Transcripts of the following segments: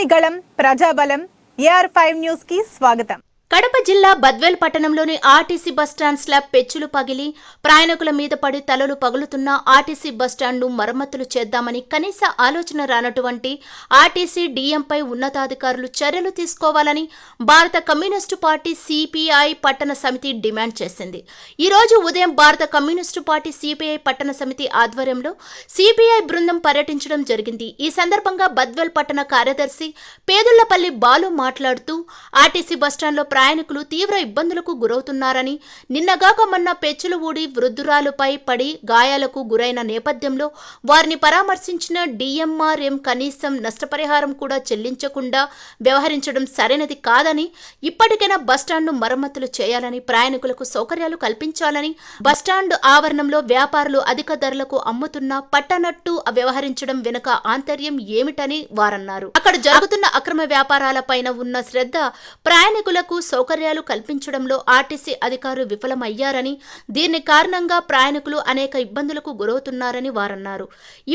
ప్రజలని ప్రజాబలం AR five న్యూస్కి స్వాగతం. కడప జిల్లా బద్వేల్ పట్టణంలోని ఆర్టీసీ బస్టాండ్ స్లాబ్ పెచ్చులు పగిలి ప్రయాణికుల మీద పడి తలలు పగులుతున్న ఆర్టీసీ బస్టాండ్ను మరమ్మతులు చేద్దామని కనీస ఆలోచన రానటువంటి ఆర్టీసీ డీఎంపై ఉన్నతాధికారులు చర్యలు తీసుకోవాలని భారత కమ్యూనిస్టు పార్టీ సిపిఐ పట్టణ సమితి డిమాండ్ చేసింది. ఈరోజు ఉదయం భారత కమ్యూనిస్టు పార్టీ సిపిఐ పట్టణ సమితి ఆధ్వర్యంలో సిపిఐ బృందం పర్యటించడం జరిగింది. ఈ సందర్భంగా బద్వేల్ పట్టణ కార్యదర్శి పేదుళ్ళపల్లి బాలు మాట్లాడుతూ ఆర్టీసీ బస్టాండ్లో ప్రయాణికులు తీవ్ర ఇబ్బందులకు గురవుతున్నారని నిన్నగాక మొన్న పెచ్చులు ఊడి వృద్ధురాలుపై పడి గాయాలకు గురైన నేపథ్యంలో వారిని పరామర్శించిన డిఎంఆర్ఎం కనీసం నష్టపరిహారం కూడా చెల్లించకుండా వ్యవహరించడం సరైనది కాదని ఇప్పటికైనా బస్టాండ్ను మరమ్మతులు చేయాలని ప్రయాణికులకు సౌకర్యాలు కల్పించాలని బస్టాండ్ ఆవరణంలో వ్యాపారులు అధిక ధరలకు అమ్ముతున్నా పట్టనట్టు వ్యవహరించడం వెనుక ఆంతర్యం ఏమిటని వారన్నారు. అక్కడ జరుగుతున్న అక్రమ వ్యాపారాలపైన ఉన్న శ్రద్ధ ప్రయాణికులకు సౌకర్యాలు కల్పించడంలో ఆర్టీసీ అధికారులు విఫలమయ్యారని దీని కారణంగా ప్రయాణికులు అనేక ఇబ్బందులకు గురవుతున్నారని వారన్నారు.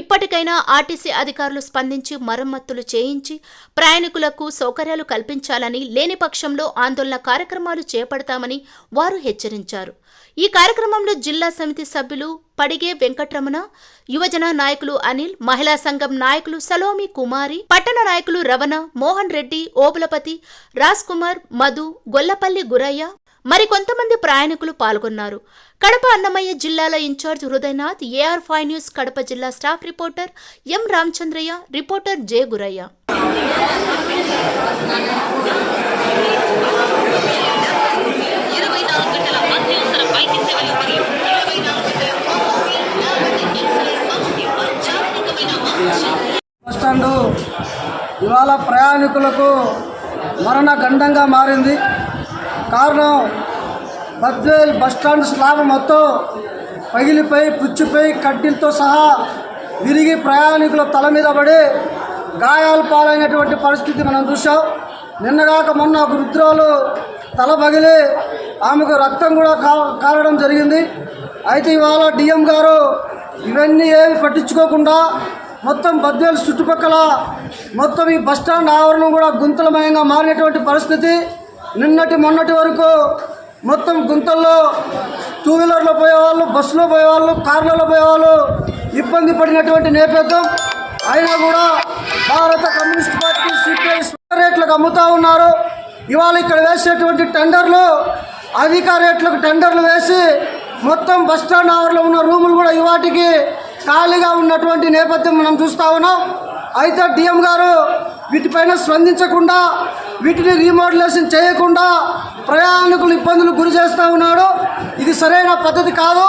ఇప్పటికైనా ఆర్టీసీ అధికారులు స్పందించి మరమ్మతులు చేయించి ప్రయాణికులకు సౌకర్యాలు కల్పించాలని లేని పక్షంలో ఆందోళన కార్యక్రమాలు చేపడతామని వారు హెచ్చరించారు. ఈ కార్యక్రమంలో జిల్లా సమితి సభ్యులు పడిగే వెంకట్రమణ యువజన నాయకులు అనిల్ మహిళా సంఘం నాయకులు సలోమి కుమారి పట్టణ నాయకులు రవణ మోహన్ రెడ్డి ఓబులపతి రాజ్ కుమార్ మధు గొల్లపల్లి గురయ్య మరికొంతమంది ప్రయాణికులు పాల్గొన్నారు. కడప అన్నమయ్య జిల్లాల incharge Hridayanath AR five news Kadapa జిల్లా staff reporter M Ramachandraiah reporter J Gurayya. ఇవాళ ప్రయాణికులకు మరణ గండంగా మారింది. కారణం బద్వేల్ బస్టాండ్ స్లాబ్ మొత్తం పగిలిపోయి పుచ్చిపోయి కడ్డీలతో సహా విరిగి ప్రయాణికుల తల మీద పడి గాయాలు పాలైనటువంటి పరిస్థితి మనం చూసాం నిన్నగాక మొన్న ఒక వృద్ధురాలు తల పగిలి ఆమెకు రక్తం కూడా కారడం జరిగింది. అయితే ఇవాళ డిఎం గారు ఇవన్నీ ఏమి పట్టించుకోకుండా మొత్తం బద్దేలు చుట్టుపక్కల మొత్తం ఈ బస్టాండ్ ఆవరణం కూడా గుంతలమయంగా మారినటువంటి పరిస్థితి. నిన్నటి మొన్నటి వరకు మొత్తం గుంతల్లో టూ వీలర్లో పోయేవాళ్ళు బస్సులో పోయేవాళ్ళు కార్లలో పోయేవాళ్ళు ఇబ్బంది పడినటువంటి నేపథ్యం. అయినా కూడా భారత కమ్యూనిస్ట్ పార్టీ సిపిఐ రేట్లకు అమ్ముతా ఉన్నారు. ఇవాళ ఇక్కడ వేసేటువంటి టెండర్లు అధిక రేట్లకు టెండర్లు వేసి మొత్తం బస్టాండ్ ఆవరణలో ఉన్న రూములు కూడా ఇవాటికి ఖాళీగా ఉన్నటువంటి నేపథ్యం మనం చూస్తా ఉన్నాం. అయితే డిఎం గారు వీటిపైన స్పందించకుండా వీటిని రీమోడలేషన్ చేయకుండా ప్రయాణికులు ఇబ్బందులు గురి చేస్తూ ఉన్నాడు. ఇది సరైన పద్ధతి కాదు.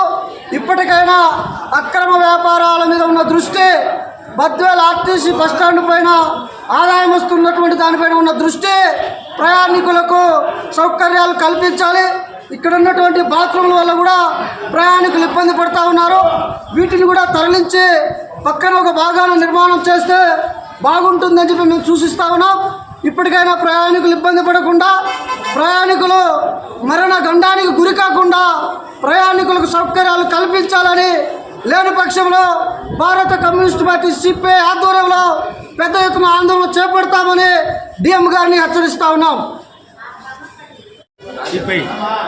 ఇప్పటికైనా అక్రమ వ్యాపారాల మీద ఉన్న దృష్టి బద్వేల్ ఆర్టీసీ బస్టాండ్ పైన ఆదాయం వస్తున్నటువంటి దానిపైన ఉన్న దృష్టి ప్రయాణికులకు సౌకర్యాలు కల్పించాలి. ఇక్కడ ఉన్నటువంటి బాత్రూమ్ల వల్ల కూడా ప్రయాణికులు ఇబ్బంది పడుతూ ఉన్నారు. వీటిని కూడా తరలించి పక్కన ఒక భాగాన్ని నిర్మాణం చేస్తే బాగుంటుందని చెప్పి మేము సూచిస్తా ఉన్నాం. ఇప్పటికైనా ప్రయాణికులు ఇబ్బంది పడకుండా ప్రయాణికులు మరణ గండానికి గురి కాకుండా ప్రయాణికులకు సౌకర్యాలు కల్పించాలని లేని పక్షంలో భారత కమ్యూనిస్ట్ పార్టీ సిపిఐ ఆధ్వర్యంలో పెద్ద ఎత్తున ఆందోళన చేపడతామని డిఎం గారిని హెచ్చరిస్తా ఉన్నాం. ఈపై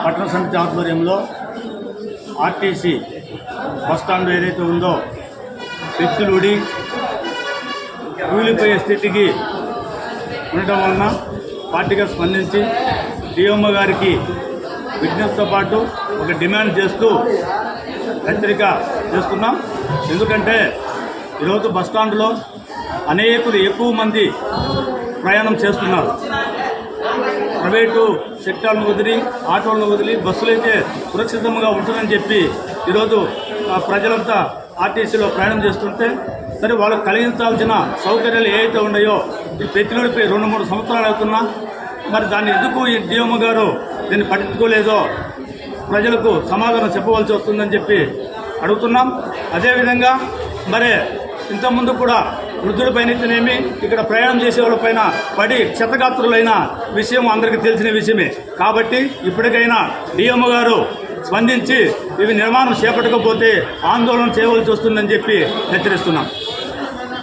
పట్టణ సమితి ఆధ్వర్యంలో ఆర్టీసీ బస్టాండ్ ఏదైతే ఉందో వ్యక్తులుడి కూలిపోయే స్థితికి ఉండటం వలన పార్టీగా స్పందించి డిఎంఓ గారికి విజ్ఞప్తితో పాటు ఒక డిమాండ్ చేస్తూ హెచ్చరిక చేస్తున్నాం. ఎందుకంటే ఈరోజు బస్టాండ్లో అనేకులు ఎక్కువ మంది ప్రయాణం చేస్తున్నారు. ప్రైవేటు సెక్టార్ను వదిలి ఆటోలను వదిలి బస్సులు అయితే సురక్షితంగా ఉంటుందని చెప్పి ఈరోజు ప్రజలంతా ఆర్టీసీలో ప్రయాణం చేస్తుంటే సరే వాళ్ళకు కలిగించాల్సిన సౌకర్యాలు ఏవైతే ఉన్నాయో ఈ ప్రతిలోడిపై రెండు మూడు సంవత్సరాలు అవుతున్నా మరి దాన్ని ఎందుకు ఈ డిఎం గారు దీన్ని పట్టించుకోలేదో ప్రజలకు సమాధానం చెప్పవలసి వస్తుందని చెప్పి అడుగుతున్నాం. అదేవిధంగా మరి ఇంతకుముందు కూడా వృద్ధులపైనైతేనేమి ఇక్కడ ప్రయాణం చేసే వాళ్ళపైన పడి క్షతగాత్రులైన విషయం అందరికీ తెలిసిన విషయమే. కాబట్టి ఇప్పటికైనా డిఎం గారు స్పందించి ఇవి నిర్మాణం చేపట్టకపోతే ఆందోళన చేయవలసి వస్తుందని చెప్పి హెచ్చరిస్తున్నాం.